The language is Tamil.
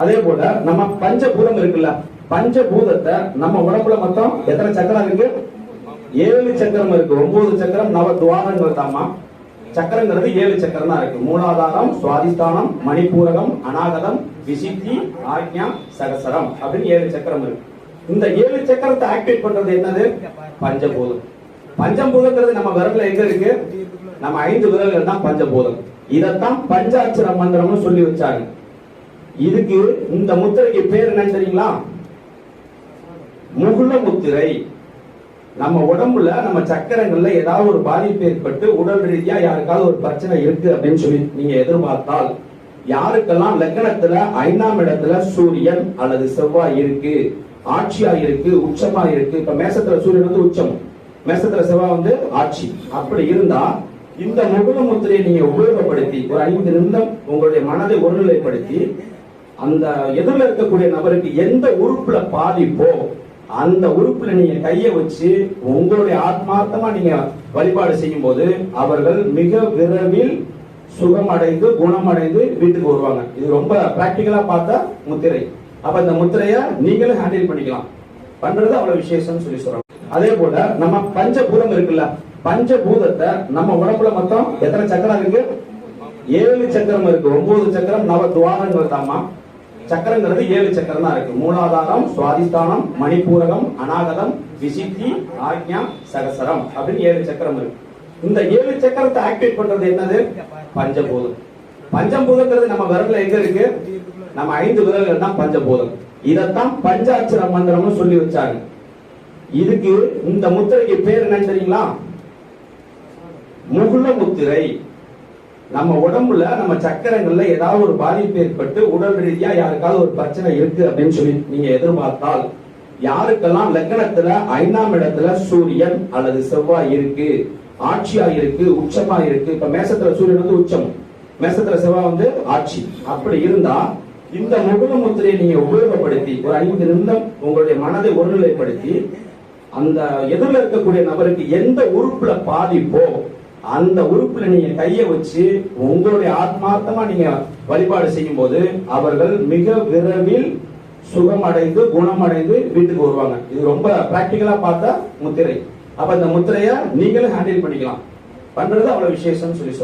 அதே போல நம்ம பஞ்சபூதம் இருக்குல்ல பஞ்சபூதத்தை நம்ம உடம்புல மொத்தம் எத்தனை சக்கரம் இருக்கு? ஏழு சக்கரம் இருக்கு. ஒன்பது சக்கரம் நவ துவாரங்கள் தாமா சக்கரங்கிறது ஏழு சக்கரம் தான் இருக்கு. மூலாதாரம் சுவாதிஷ்டானம் மணிப்பூரகம் அநாகதம் விசித்தி ஆக்ஞா சகசரம் அப்படின்னு ஏழு சக்கரம் இருக்கு. இந்த ஏழு சக்கரத்தை ஆக்டிவேட் பண்றது என்னது? பஞ்சபூதம். பஞ்சபூதங்கிறது நம்ம விரல்ல எங்க இருக்கு? நம்ம ஐந்து விரல்கள் தான் பஞ்சபூதம். இதைத்தான் பஞ்சாட்சர மந்திரம்னு சொல்லி வச்சாங்க. இதுக்கு இந்த முத்திரைக்கு பேர் என்னன்னு தெரியுங்களா? முகுல முத்திரை. நம்ம உடம்புல நம்ம சக்கரங்கள்ல ஏதாவது ஒரு பாதிப்பு ஏற்பட்டு உடல் ரீதியா யாருக்காவது ஒரு பிரச்சனை இருக்கு அப்படின்னு சொல்லி நீங்க எதிர்பார்த்தால் யாருக்கெல்லாம் லக்னத்துல ஐந்தாம் இடத்துல சூரியன் அல்லது செவ்வாய் இருக்கு ஆட்சியா இருக்கு உச்சமா இருக்கு இப்ப மேசத்துல சூரியன் வந்து உச்சம் மேசத்துல செவ்வாய் வந்து ஆட்சி. அப்படி இருந்தா இந்த முகுல முத்திரையை நீங்க உபயோகப்படுத்தி ஒரு ஐந்து நிமிடம் உங்களுடைய மனதை ஒருநிலைப்படுத்தி அந்த எதிரில் இருக்கக்கூடிய நபருக்கு எந்த உறுப்புல பாதிப்போ அந்த உறுப்புல நீங்க கைய வச்சு உங்களுடைய ஆத்மார்த்தமா நீங்க வழிபாடு செய்யும் போது அவர்கள் மிக விரைவில் சுகமடைந்து குணமடைந்து வீட்டுக்கு வருவாங்க. இது ரொம்ப பிராக்டிக்கலா பார்த்தா முத்திரை. அப்ப இந்த முத்திரைய நீங்களும் ஹேண்டில் பண்ணிக்கலாம். பண்றது அவ்வளவு விசேஷம் சொல்லி சொல்றாங்க. அதே போல நம்ம பஞ்சபூதம் இருக்குல்ல பஞ்சபூதத்தை நம்ம உடம்புல மொத்தம் எத்தனை சக்கரம் இருக்கு? ஏழு சக்கரம் இருக்கு. ஒன்பது சக்கரம் நவ துவாரங்கள் தாமா சக்கரங்கிறது ஏழு சக்கரம் தான் இருக்கு. மூலாதாரம் சுவாதிஷ்டானம் மணிப்பூரகம் அநாகதம் விசித்தி ஆக்ஞா சகசரம் அப்படின்னு ஏழு சக்கரம் இருக்கு. இந்த ஏழு சக்கரத்தை ஆக்டிவேட் பண்றது என்னது? பஞ்சபூதம். பஞ்சபூதங்கிறது நம்ம விரல்ல எங்க இருக்கு? நம்ம ஐந்து விரல்கள் தான் பஞ்சபூதம். இதைத்தான் பஞ்சாட்சர மந்திரம்னு சொல்லி வச்சாங்க. இதுக்கு இந்த முத்திரைக்கு பேர் என்னன்னு தெரியுங்களா? முகுல முத்திரை நம்ம உடம்புல நம்ம சக்கரங்கள்ல ஏதாவது ஒரு பாதிப்பு ஏற்பட்டு உடல் ரீதியா யாருக்காவது ஒரு பிரச்சனை இருக்கு அப்படின்னு சொல்லி நீங்க எதிர்பார்த்தால் யாருக்கெல்லாம் லக்னத்துல ஐந்தாம் இடத்துல சூரியன் அல்லது செவ்வாய் இருக்கு ஆட்சியா இருக்கு உச்சமா இருக்கு இப்ப மேசத்துல சூரியன் வந்து உச்சம் மேசத்துல செவ்வாய் வந்து ஆட்சி. அப்படி இருந்தா இந்த முகுல முத்திரையை நீங்க உபயோகப்படுத்தி ஒரு ஐந்து நிமிடம் உங்களுடைய மனதை ஒருநிலைப்படுத்தி அந்த எதிரில் இருக்கக்கூடிய நபருக்கு எந்த உறுப்புல பாதிப்போ அந்த உறுப்புல நீங்க கையை வச்சு உங்களுடைய ஆத்மார்த்தமா நீங்க வழிபாடு செய்யும் போது அவர்கள் மிக விரைவில் சுகமடைந்து குணமடைந்து வீட்டுக்கு வருவாங்க. இது ரொம்ப பிராக்டிக்கலா பார்த்தா முத்திரை. அப்ப இந்த முத்திரைய நீங்களும் ஹேண்டில் பண்ணிக்கலாம். பண்றது அவ்வளவு விசேஷம் சொல்லி சொல்றாங்க.